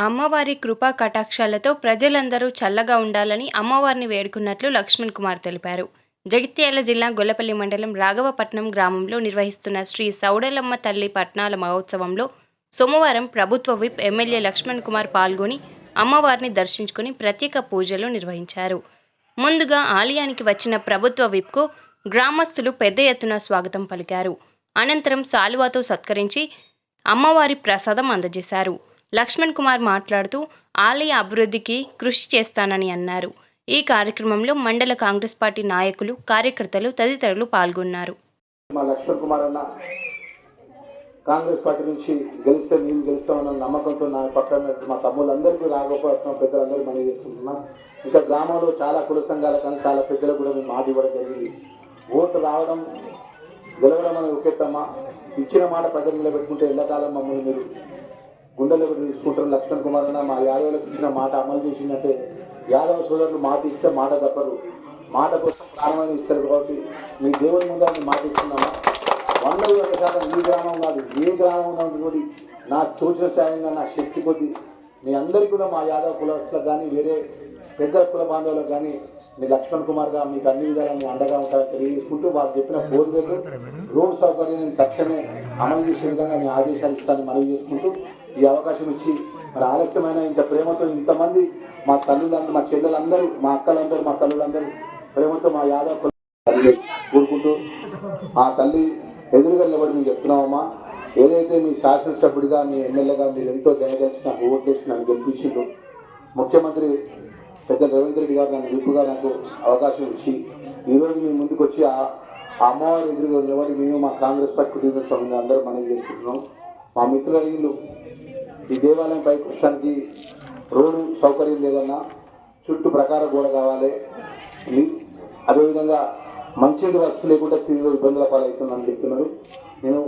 అమ్మవారి కృపా కటాక్షాలతో ప్రజలందరూ చల్లగా ఉండాలని అమ్మవారిని వేడుకున్నట్లు లక్ష్మణ్ కుమార్ తెలిపారు. జగిత్యాల జిల్లా గొల్లపల్లి మండలం రాఘవపట్నం గ్రామంలో నిర్వహిస్తున్న శ్రీ సౌడలమ్మ తల్లి పట్నాల మహోత్సవంలో సోమవారం ప్రభుత్వ విప్ ఎమ్మెల్యే లక్ష్మణ్ కుమార్ పాల్గొని అమ్మవారిని దర్శించుకుని ప్రత్యేక పూజలు నిర్వహించారు. ముందుగా ఆలయానికి వచ్చిన ప్రభుత్వ విప్కు గ్రామస్తులు పెద్ద ఎత్తున స్వాగతం పలికారు. అనంతరం సాలువాతో సత్కరించి అమ్మవారి ప్రసాదం అందజేశారు. లక్ష్మణ్ కుమార్ మాట్లాడుతూ ఆలయ అభివృద్ధికి కృషి చేస్తానని అన్నారు. ఈ కార్యక్రమంలో మండల కాంగ్రెస్ పార్టీ నాయకులు కార్యకర్తలు తదితరులు పాల్గొన్నారు. మా లక్ష్మణ్ కుమార్ అన్న కాంగ్రెస్ పార్టీ నుంచి గెలిస్తే మేము గెలుస్తామన్న నమ్మకంతో నా పక్కన మా తమ్ముళ్ళందరికీ రాఘవపట్నం పెద్దలందరూ మనం చేసుకుంటున్నాం ఇంకా గ్రామంలో చాలా కుల సంఘాల కానీ చాలా పెద్దలు కూడా మేము మాట ఇవ్వడం జరిగింది. ఓటు రావడం గెలవడం అనేది ఒకేత్తమ్మా ఇచ్చిన మాట ప్రజలు నిలబెట్టుకుంటే ఎల్లకాలం మమ్మల్ని మీరు గుండెలో తీసుకుంటారు. లక్ష్మణ్ కుమార్ అన్న మా యాదవులకు ఇచ్చిన మాట అమలు చేసిందంటే యాదవ సోదరులు మాట ఇస్తే మాట తప్పరు. మాట కోసం ప్రాణమైన ఇస్తారు కాబట్టి మీ దేవుని ముందు అని మాట ఇస్తున్నామా? వందల వంద శాతం ఈ గ్రామం కాదు ఏ గ్రామంలో కూడా నా తోచిన సాయంగా నా శక్తి కొద్ది మీ అందరికీ కూడా మా యాదవ కులస్తులకు కానీ వేరే పెద్ద కుల బాంధవులకు కానీ మీ లక్ష్మణ్ కుమార్గా మీకు అన్ని విధాలా మీ అండగా ఉంటారని తెలియజేసుకుంటూ వారు చెప్పిన కోరికలు రోడ్ సౌకర్యం తక్షణమే అమలు చేసే విధంగా మీ ఆదేశాలు ఇస్తానని మనవి చేసుకుంటూ ఈ అవకాశం ఇచ్చి మరి ఆలస్యమైన ఇంత ప్రేమతో ఇంతమంది మా తల్లులందరూ మా చెల్లెలందరూ మా అక్కలందరూ మా తల్లులందరూ ప్రేమతో మా యాదవ్ తల్లి కోరుకుంటూ ఆ తల్లి ఎదురుగా నిలబడి మేము చెప్తున్నామమ్మా ఏదైతే మీ శాసనసభ్యుడిగా మీ ఎమ్మెల్యేగా మీరు ఎంతో దయచేసి నాకు ఓట్ చేసి నన్ను గెలిపించిండ్రు ముఖ్యమంత్రి పెద్ద రేవంత్ రెడ్డి గారు నన్ను విప్పుగా నాకు అవకాశం ఇచ్చి ఈరోజు మీ ముందుకు వచ్చి ఆ ఆ అమ్మవారి ఎదురుగా నిలబడి మేము మా కాంగ్రెస్ పార్టీ కుటుంబ సభ్యులు అందరూ మనం చేసుకుంటున్నాం. మా మిత్రులు ఈ దేవాలయం పైకి వచ్చడానికి రోడ్డు సౌకర్యం లేదన్నా చుట్టూ ప్రకార గోడ కావాలి. అదేవిధంగా మంచి వసతి లేకుండా తీవ్ర ఇబ్బందుల పాలవుతుందని చెప్తున్నారు. నేను